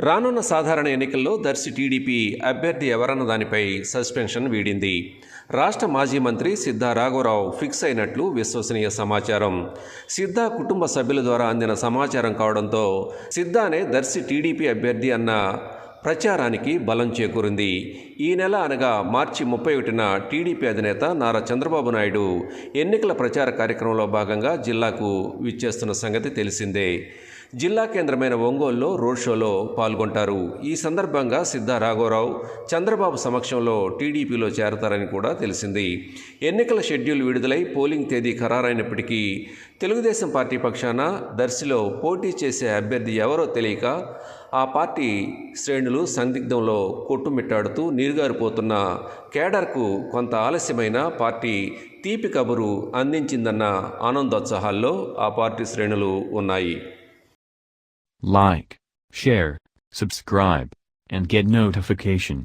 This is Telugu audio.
రానున్న సాధారణ ఎన్నికల్లో దర్శి టీడీపీ అభ్యర్థి ఎవరన్న దానిపై సస్పెన్షన్ వీడింది. రాష్ట్ర మాజీ మంత్రి సిద్ధా రాఘవరావు ఫిక్స్ అయినట్లు విశ్వసనీయ సమాచారం. సిద్ధా కుటుంబ సభ్యుల ద్వారా అందిన సమాచారం కావడంతో సిద్ధానే దర్శి టీడీపీ అభ్యర్థి అన్న ప్రచారానికి బలం చేకూరింది. ఈ నెల అనగా మార్చి ముప్పై ఒకటిన టీడీపీ అధినేత నారా చంద్రబాబు నాయుడు ఎన్నికల ప్రచార కార్యక్రమంలో భాగంగా జిల్లాకు విచ్చేస్తున్న సంగతి తెలిసిందే. జిల్లా కేంద్రమైన ఒంగోలులో రోడ్ షోలో పాల్గొంటారు. ఈ సందర్భంగా సిద్ధా రాఘవరావు చంద్రబాబు సమక్షంలో టీడీపీలో చేరతారని కూడా తెలిసింది. ఎన్నికల షెడ్యూల్ విడుదలై పోలింగ్ తేదీ ఖరారైనప్పటికీ తెలుగుదేశం పార్టీ పక్షాన దర్శిలో పోటీ చేసే అభ్యర్థి ఎవరో తెలియక ఆ పార్టీ శ్రేణులు సందిగ్ధంలో కొట్టుమిట్టాడుతూ నీరుగారిపోతున్న కేడర్కు కొంత ఆలస్యమైన పార్టీ తీపి కబురు అందించిందన్న ఆనందోత్సాహాల్లో ఆ పార్టీ శ్రేణులు ఉన్నాయి. Like share subscribe and get notification